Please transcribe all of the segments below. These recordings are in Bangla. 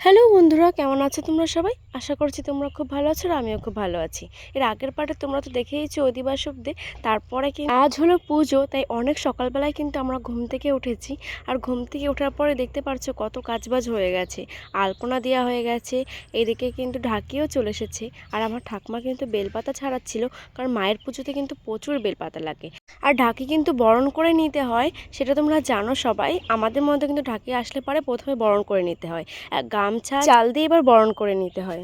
হ্যালো বন্ধুরা, কেমন আছো তোমরা সবাই? আশা করছি তোমরা খুব ভালো আছো আর আমিও খুব ভালো আছি। এর আগের পার্টে তোমরা তো দেখেইছো অধিবাস অব্দে তারপরে কি আজ হলো পুজো, তাই অনেক সকালবেলায় কিন্তু আমরা ঘুম থেকে উঠেছি। আর ঘুম থেকে ওঠার পরে দেখতে পারছ কত কাজবাজ হয়ে গেছে। আলপনা দেওয়া হয়ে গেছে, এদিকে কিন্তু ঢাকিও চলে এসেছে। আর আমার ঠাকমা কিন্তু বেলপাতা ছাড়াচ্ছিল, কারণ মায়ের পুজোতে কিন্তু প্রচুর বেলপাতা লাগে। আর ঢাকি কিন্তু বরণ করে নিতে হয়, সেটা তোমরা জানো সবাই। আমাদের মধ্যে কিন্তু ঢাকি আসলে পরে প্রথমে বরণ করে নিতে হয়। এক গামছা চাল দিয়ে এবার বরণ করে নিতে হয়।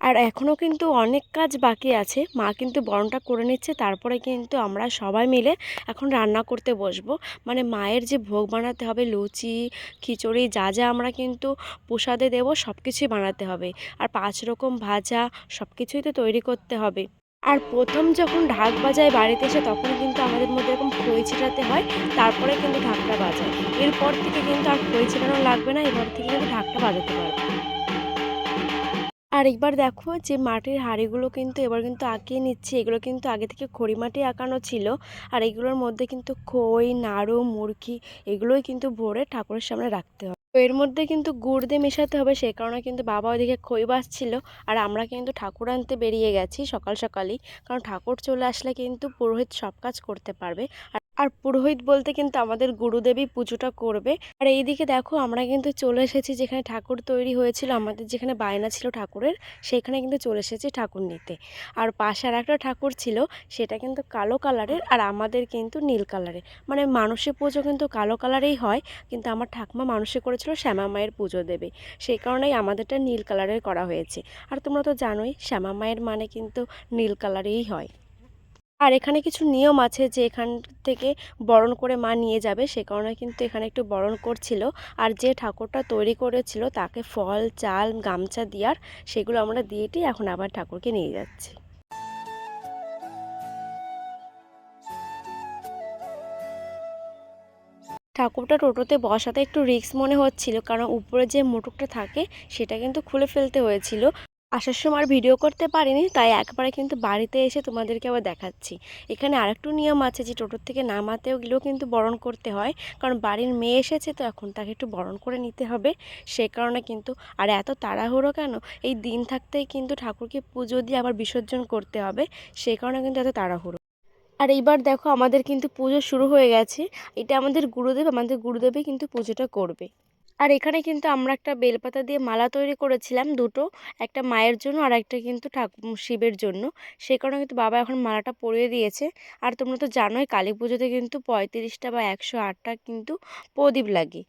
আর এখনও কিন্তু অনেক কাজ বাকি আছে। মা কিন্তু বরণটা করে নিচ্ছে তারপরে কিন্তু আমরা সবাই মিলে এখন রান্না করতে বসবো। মানে মায়ের যে ভোগ বানাতে হবে লুচি খিচুড়ি যা যা আমরা কিন্তু প্রসাদে দেবো সব কিছুই বানাতে হবে। আর পাঁচ রকম ভাজা সব কিছুই তো তৈরি করতে হবে। আর প্রথম যখন ঢাক বাজায় বাড়িতে এসে তখন কিন্তু আমাদের মধ্যে এরকম খই ছিটাতে হয় তারপরে কিন্তু ঢাকটা বাজায়। এরপর থেকে কিন্তু আর খই ছিটানো লাগবে না এবার থেকে কিন্তু ঢাকটা বাজাতে পারবে। আর একবার দেখো যে মাটির হাঁড়িগুলো কিন্তু এবার কিন্তু আঁকিয়ে নিচ্ছে। এগুলো কিন্তু আগে থেকে খড়ি মাটি আঁকানো ছিল। আর এগুলোর মধ্যে কিন্তু খই, নাড়ু, মুরগি এগুলোই কিন্তু ভরে ঠাকুরের সামনে রাখতে হবে। তো এর মধ্যে কিন্তু গুড় দিয়ে মেশাতে হবে সেই কারণে কিন্তু বাবা ওইদিকে খই বাসছিল আর আমরা কিন্তু ঠাকুর আনতে বেরিয়ে গেছি সকাল সকালই। কারণ ঠাকুর চলে আসলে কিন্তু পুরোহিত সব কাজ করতে পারবে। আর আর পুরোহিত বলতে কিন্তু আমাদের গুরুদেবী পুজোটা করবে। আর এইদিকে দেখো আমরা কিন্তু চলে এসেছি যেখানে ঠাকুর তৈরি হয়েছিল, আমাদের যেখানে বায়না ছিল ঠাকুরের, সেখানে কিন্তু চলে এসেছি ঠাকুর নিতে। আর পাশে আর একটা ঠাকুর ছিল, সেটা কিন্তু কালো কালারের আর আমাদের কিন্তু নীল কালারের। মানে মানুষের পুজো কিন্তু কালো কালারেই হয়, কিন্তু আমার ঠাকুমা মানুষে করেছিল শ্যামা মায়ের পুজো দেবে। সেই কারণেই আমাদেরটা নীল কালারের করা হয়েছে। আর তোমরা তো জানোই, শ্যামা মায়ের মানে কিন্তু নীল কালারেই হয়। আর এখানে কিছু নিয়ম আছে যে এখান থেকে বরণ করে মা নিয়ে যাবে, সে কারণে কিন্তু এখানে একটু বরণ করছিল। আর যে ঠাকুরটা তৈরি করেছিল তাকে ফল, চাল, গামছা দেওয়ার সেগুলো আমরা দিয়েটি এখন আবার ঠাকুরকে নিয়ে যাচ্ছি। ঠাকুরটা টোটোতে বসাতে একটু রিস্ক মনে হচ্ছিল, কারণ উপরে যে মোটরটা থাকে সেটা কিন্তু খুলে ফেলতে হয়েছিল। আসার সময় আর ভিডিও করতে পারিনি, তাই একবারে কিন্তু বাড়িতে এসে তোমাদেরকে আবার দেখাচ্ছি। এখানে আরেকটু নিয়ম আছে যে টোটোর থেকে নামাতেও গেলেও কিন্তু বরণ করতে হয়, কারণ বাড়ির মেয়ে এসেছে তো এখন তাকে একটু বরণ করে নিতে হবে। সে কারণে কিন্তু, আর এত তাড়াহুড়ো কেন? এই দিন থাকতেই কিন্তু ঠাকুরকে পুজো দিয়ে আবার বিসর্জন করতে হবে সেই কারণে কিন্তু এত তাড়াহুড়ো। আর এইবার দেখো আমাদের কিন্তু পুজো শুরু হয়ে গেছে, এটা আমাদের গুরুদেব, আমাদের গুরুদেবই কিন্তু পুজোটা করবে। আর এখানে কিন্তু আমরা একটা বেলপাতা দিয়ে মালা তৈরি করেছিলাম দুটো, একটা মায়ের জন্য আর একটা কিন্তু ঠাকুর শিবের জন্য। সেই কারণে কিন্তু বাবা এখন মালাটা পরিয়ে দিয়েছে। আর তোমরা তো জানোই কালী পুজোতে কিন্তু পঁয়ত্রিশটা বা একশো আটটা কিন্তু প্রদীপ লাগে।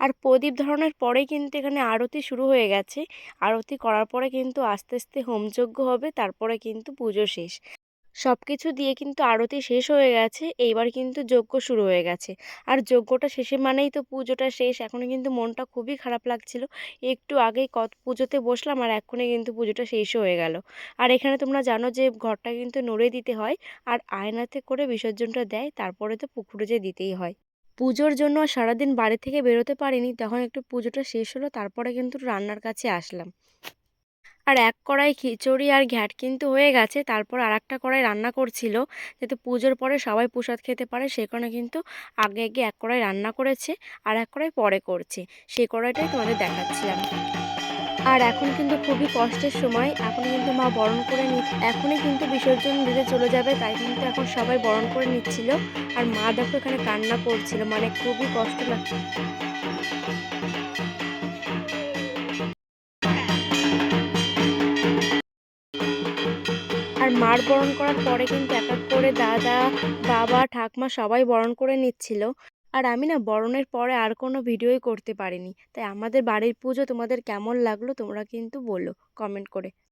আর প্রদীপ ধরানোর পরেই কিন্তু এখানে আরতি শুরু হয়ে গেছে। আরতি করার পরে কিন্তু আস্তে আস্তে হোমযজ্ঞ হবে, তারপরে কিন্তু পুজো শেষ। সব কিছু দিয়ে কিন্তু আরতি শেষ হয়ে গেছে, এইবার কিন্তু যজ্ঞ শুরু হয়ে গেছে। আর যজ্ঞটা শেষে মানেই তো পুজোটা শেষ, এখন কিন্তু মনটা খুবই খারাপ লাগছিল। একটু আগেই কত, পুজোতে বসলাম আর এখনই কিন্তু পুজোটা শেষ হয়ে গেল। আর এখানে তোমরা জানো যে ঘরটা কিন্তু নড়ে দিতে হয়, আর আয়নাতে করে বিসর্জনটা দেয়, তারপরে তো পুকুরে যে দিতেই হয়। পুজোর জন্য সারাদিন বাড়ি থেকে বেরোতে পারিনি, তখন একটু পুজোটা শেষ হলো, তারপরে কিন্তু রান্নার কাছে আসলাম। আর এক কড়াই খিচুড়ি আর ঘ্যাট কিন্তু হয়ে গেছে। তারপর আর একটা কড়াই রান্না করছিল। যাতে পুজোর পরে সবাই প্রসাদ খেতে পারে, সে কারণে কিন্তু আগে আগে এক কড়াই রান্না করেছে আর এক কড়াই পরে করছে। সেই কড়াইটাই তোমাদের দেখাচ্ছিলাম। আর এখন কিন্তু খুবই কষ্টের সময়। এখন কিন্তু মা বরণ করে নি, এখনই কিন্তু বিসর্জন দিতে চলে যাবে, তাই কিন্তু এখন সবাই বরণ করে নিচ্ছিল। আর মা দেখো এখানে কান্না করছিল মানে খুবই কষ্ট লাগছে। মার বরণ করার পরে কিন্তু এক এক করে দাদা, বাবা, ঠাকমা সবাই বরণ করে নিচ্ছিল। আর আমি না বরণের পরে আর কোনো ভিডিওই করতে পারিনি। তাই আমাদের বাড়ির পুজো তোমাদের কেমন লাগল তোমরা কিন্তু বলো কমেন্ট করে।